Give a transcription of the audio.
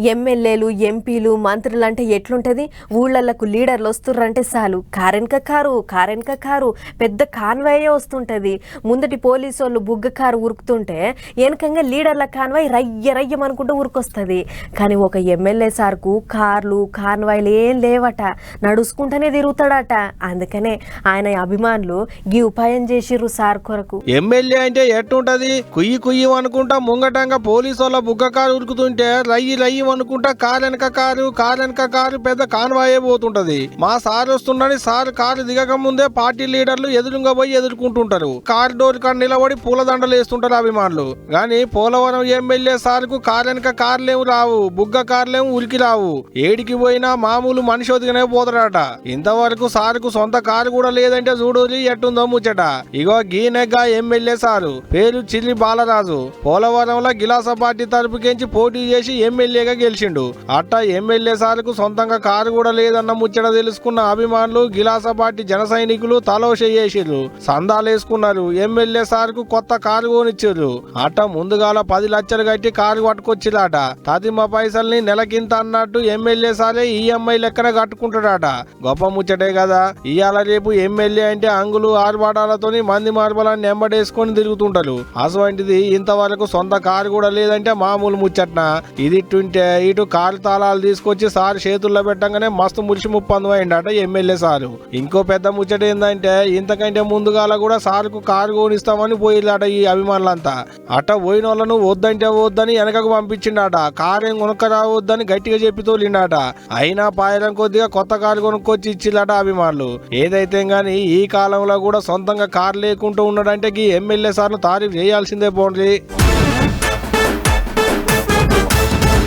ఎమ్మెల్యేలు ఎంపీలు మంత్రులు అంటే ఎట్లుంటది? ఊళ్ళకు లీడర్లు వస్తుర్రంటే చాలు. కారెనక కారు కారెనక కారు. పెద్ద కాన్వాయే వస్తుంటది. ముందటి పోలీసు వాళ్ళు బుగ్గ కారు ఉరుకుతుంటే వెనకంగా లీడర్ల కాన్వాయ్ రయ్య రయ్యం అనుకుంటూ ఉరుకొస్తుంది. కానీ ఒక ఎమ్మెల్యే సార్కు కార్లు కాన్వాయ్లు ఏం లేవట. నడుచుకుంటూనే తిరుగుతాడట. అందుకనే ఆయన అభిమానులు గీ ఉపాయం చేసిర్రు సార్ కొరకు. ఎమ్మెల్యే అంటే ఎట్టుంటది? కుయ్యి కుయ్యి అనుకుంటా ముంగటంగా పోలీసు వాళ్ళ బుగ్గ కారు ఉరుకుతుంటే రయ్యి రయ్యి అనుకుంటా కారు వెనక కారు కారు వెనక కారు పెద్ద కాన్వాయే పోతుంటది. మా సార్ వస్తుండని సార్ కారు దిగక ముందే పార్టీ లీడర్లు ఎదురుగా పోయి ఎదుర్కొంటుంటారు. కారు డోర్ కాడ నిలబడి పూలదండలు వేస్తుంటారు అభిమానులు. గాని పోలవరం ఎమ్మెల్యే సార్కు కారు వెనక కార్లేము రావు బుగ్గ కార్లేము ఉరికి రావు. ఏడికి పోయినా మామూలు మనిషి ఒదిగనే పోతాడట. ఇంతవరకు సారుకు సొంత కారు కూడా లేదంటే చూడు ఎట్టుందో ముచ్చట. ఇగో గీనెగ్గా ఎమ్మెల్యే సారు. పేరు చిల్లి బాలరాజు. పోలవరంలో గిలాస పార్టీ తరపుకించి పోటీ చేసి ఎమ్మెల్యేగా గెలిచిండు. అట్ట ఎమ్మెల్యే సార్కు సొంతంగా కారు కూడా లేదన్న ముచ్చట తెలుసుకున్న అభిమానులు గిలాస పార్టీ జన సైనికులు తలోషయ్యేసిర్రు సందాలేసుకున్నారు సందాలు వేసుకున్నారు. ఎమ్మెల్యే సార్కు కొత్త కారు కొనిచ్చిర్రు అట్ట ముందుగాల పది లక్షలు కట్టి కారు పట్టుకొచ్చిరాట తదిమ పైసల్ని నెలకింత అన్నట్టు ఎమ్మెల్యే సారే ఈఎంఐ లెక్కన కట్టుకుంటాడట గొప్ప ముచ్చటే కదా. ఇవాళ రేపు ఎమ్మెల్యే అంటే అంగులు ఆర్భాటాలతోని మంది మార్బలాన్ని ఎంబడేసుకొని తిరుగుతుంటారు. అటువంటిది ఇంతవరకు సొంత కారు కూడా లేదంటే మామూలు ముచ్చట్న? ఇది ఇట్టుంటే ఇటు కారు తాళాలు తీసుకొచ్చి సార్ చేతుల్లో పెట్టంగానే మస్తు మురిసి ముప్పందు అయిందట ఎమ్మెల్యే సారు. ఇంకో పెద్ద ముచ్చట ఏంటంటే ఇంతకంటే ముందుగాల కూడా సార్కు కారు కొనిస్తామని పోయిల్లట ఈ అభిమానులంతా. అట్ట పోయిన వాళ్ళను వద్దంటే వద్దని వెనకకు పంపించిండట కారు ఏం కొనుక్కరావద్దని గట్టిగా చెప్పి తోలిండట. అయినా పాయడం కొద్దిగా కొత్త కారు కొనుక్కొచ్చి ఇచ్చిల్లట అభిమానులు. ఏదైతే గానీ ఈ కాలంలో కూడా సొంతంగా కారు లేకుండా ఉన్నాడంటే ఈ ఎమ్మెల్యే సార్ను తారీఫ్ చేయాల్సిందే పోండి